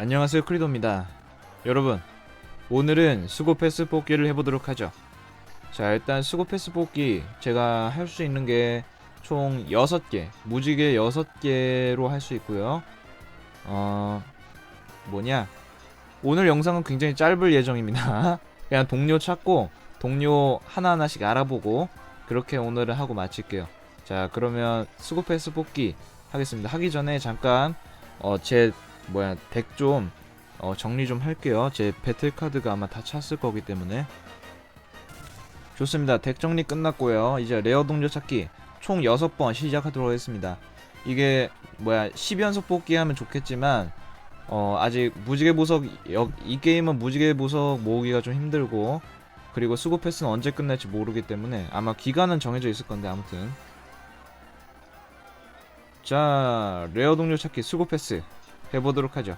안녕하세요 크리도입니다. 여러분 오늘은 수고 패스 뽑기를 해보도록 하죠. 자 일단 수고 패스 뽑기 제가 할 수 있는 게 총 6개 무지개 6개로 할 수 있고요. 어 뭐냐? 오늘 영상은 굉장히 짧을 예정입니다. 그냥 동료 찾고 동료 하나하나씩 알아보고 그렇게 오늘은 하고 마칠게요. 자 그러면 수고 패스 뽑기 하겠습니다. 하기 전에 잠깐 어 제 뭐야 덱 좀 어, 정리 좀 할게요. 제 배틀 카드가 아마 다 찼을 거기 때문에 좋습니다. 덱 정리 끝났고요. 이제 레어 동료 찾기 총 6번 시작하도록 하겠습니다. 이게 뭐야 10연속 뽑기 하면 좋겠지만 어, 아직 무지개 보석 여- 이 게임은 무지개 보석 모으기가 좀 힘들고 그리고 수고 패스는 언제 끝날지 모르기 때문에 아마 기간은 정해져 있을 건데 아무튼 자 레어 동료 찾기 수고 패스 해보도록 하죠.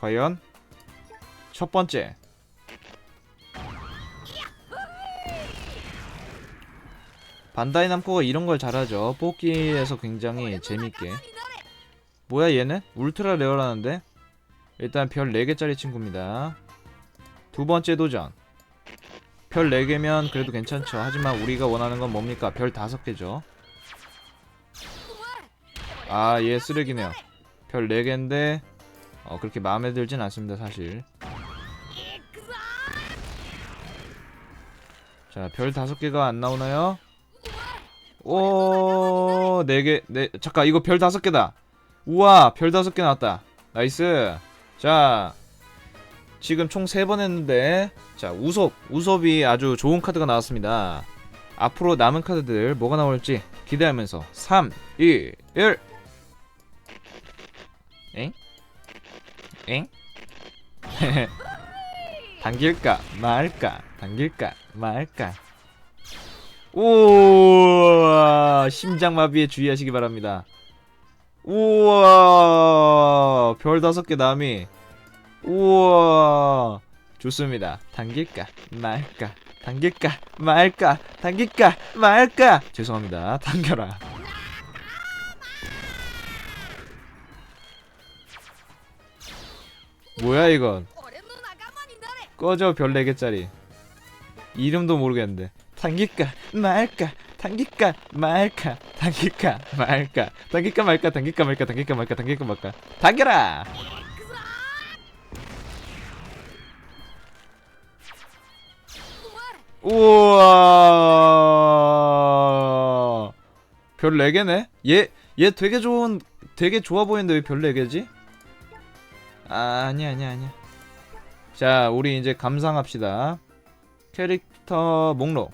과연 첫 번째 반다이 남코가 이런 걸 잘하죠. 뽑기에서 굉장히 재밌게. 뭐야 얘는? 울트라 레어라는데? 일단 별 4개짜리 친구입니다. 두 번째 도전. 별 4개면 그래도 괜찮죠. 하지만 우리가 원하는 건 뭡니까? 별 5개죠. 아, 얘 쓰레기네요. 별 4개인데 어, 그렇게 마음에 들진 않습니다, 사실. 자, 별 5개가 안 나오나요? 오, 4개, 네, 잠깐, 이거 별 5개다. 우와, 별 5개 나왔다. 나이스. 자, 지금 총 3번 했는데, 자, 우섭, 우섭이 아주 좋은 카드가 나왔습니다. 앞으로 남은 카드들 뭐가 나올지 기대하면서 3, 2, 1. 엥? 당길까 말까 당길까 말까. 우와 심장마비에 주의하시기 바랍니다. 우와 별 다섯 개 남이. 우와 좋습니다. 당길까 말까 당길까 말까 당길까 말까. 죄송합니다. 당겨라 뭐야 이건? 꺼져 별 4개짜리. 이름도 모르겠는데. 당길까 말까 당길까 말까 당길까 말까. 당길까 말까 당길까 말까 당길까 말까 당길까 말까. 당겨라! 우와! 별 4개네? 얘 얘 되게 좋은 되게 좋아 보이는데 왜 별 4개지? 아 아니야 아니야 아니야 자, 우리 이제 감상합시다. 캐릭터 목록.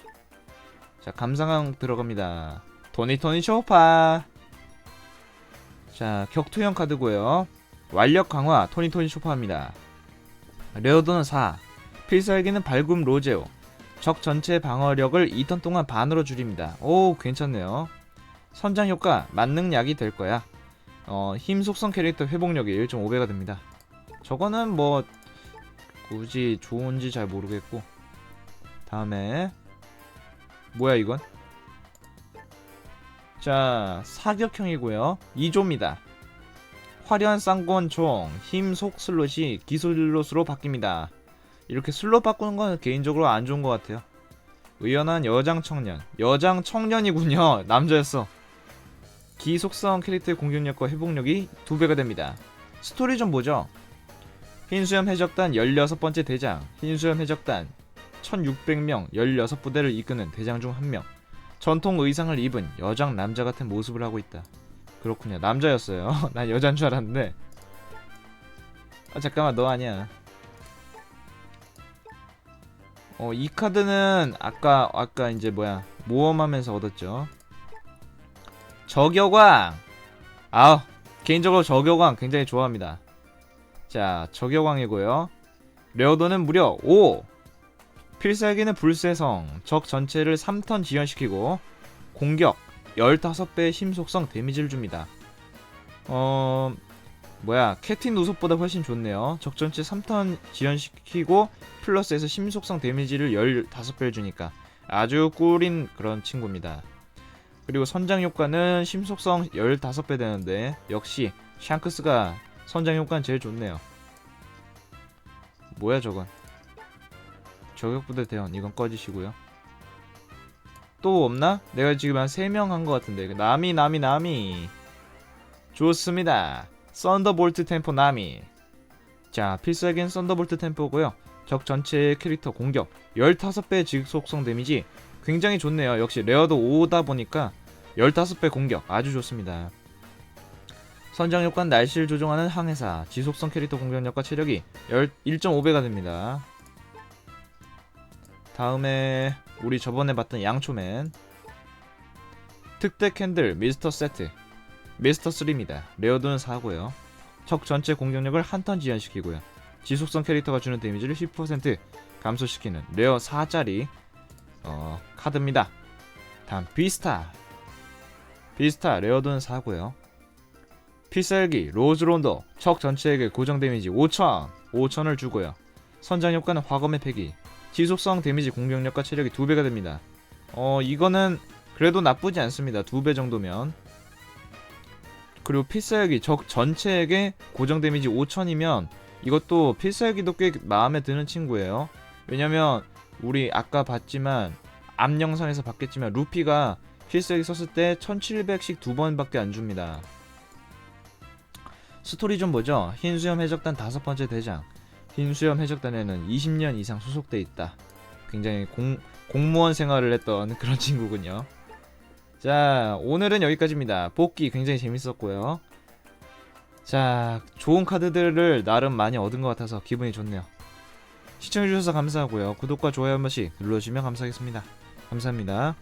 자, 감상항 들어갑니다. 토니토니 쇼파. 자, 격투형 카드고요. 완력 강화 토니토니 쇼파입니다. 레어도는 4. 필살기는 발굴 로제오. 적 전체 방어력을 2턴 동안 반으로 줄입니다. 오, 괜찮네요. 선장 효과 만능약이 될 거야. 어, 힘 속성 캐릭터 회복력이 1.5배가 됩니다. 저거는 뭐 굳이 좋은지 잘 모르겠고. 다음에. 뭐야 이건? 자 사격형이고요. 2조입니다. 화려한 쌍권총 힘 속 슬롯이 기술 슬롯으로 바뀝니다. 이렇게 슬롯 바꾸는 건 개인적으로 안 좋은 것 같아요. 의연한 여장 청년. 여장 청년이군요. 남자였어. 기속성 캐릭터의 공격력과 회복력이 2배가 됩니다. 스토리 좀 보죠 흰수염 해적단 16번째 대장, 흰수염 해적단 1600명 16부대를 이끄는 대장 중 한 명. 전통 의상을 입은 여장 남자 같은 모습을 하고 있다. 그렇군요. 남자였어요. 난 여잔 줄 알았는데. 아, 잠깐만, 너 아니야. 어, 이 카드는 아까, 아까 이제 뭐야, 모험하면서 얻었죠. 저격왕! 아, 개인적으로 저격왕 굉장히 좋아합니다. 자, 저격왕이고요. 레어도는 무려 5. 필살기는 불세성. 적 전체를 3턴 지연시키고 공격 15배의 심속성 데미지를 줍니다. 어... 뭐야 캡틴 우섭보다 훨씬 좋네요. 적 전체 3턴 지연시키고 플러스에서 심속성 데미지를 15배를 주니까 아주 꿀인 그런 친구입니다. 그리고 선장 효과는 심속성 15배 되는데 역시 샹크스가 선장 효과는 제일 좋네요. 뭐야 저건? 저격부대 대원 이건 꺼지시고요. 또 없나? 내가 지금 한 3명 한 것 같은데 나미 나미 나미 좋습니다. 썬더볼트 템포 나미 자 필살기는 썬더볼트 템포고요. 적 전체의 캐릭터 공격 15배 직속성 데미지 굉장히 좋네요. 역시 레어도 5다 보니까 15배 공격 아주 좋습니다. 선장 효과는 날씨를 조종하는 항해사 지속성 캐릭터 공격력과 체력이 1.5배가 됩니다. 다음에 우리 저번에 봤던 양초맨 특대 캔들 미스터 세트 미스터 3입니다. 레어도는 4고요. 적 전체 공격력을 한 턴 지연시키고요. 지속성 캐릭터가 주는 데미지를 10% 감소시키는 레어 4짜리 어, 카드입니다. 다음 비스타 비스타 레어도는 4고요. 필살기 로즈론더 적 전체에게 고정 데미지 5,000 5,000을 주고요. 선장 효과는 화검의 패기 지속성 데미지 공격력과 체력이 2배가 됩니다. 어 이거는 그래도 나쁘지 않습니다. 2배 정도면 그리고 필살기 적 전체에게 고정 데미지 5,000이면 이것도 필살기도 꽤 마음에 드는 친구예요. 왜냐면 우리 아까 봤지만 앞 영상에서 봤겠지만 루피가 필살기 썼을 때 1700씩 두 번밖에 안 줍니다. 스토리 좀 보죠. 흰수염 해적단 다섯 번째 대장. 흰수염 해적단에는 20년 이상 소속돼 있다. 굉장히 공, 공무원 생활을 했던 그런 친구군요. 자, 오늘은 여기까지입니다. 뽑기 굉장히 재밌었고요. 자, 좋은 카드들을 나름 많이 얻은 것 같아서 기분이 좋네요. 시청해주셔서 감사하고요. 구독과 좋아요 한 번씩 눌러주시면 감사하겠습니다. 감사합니다.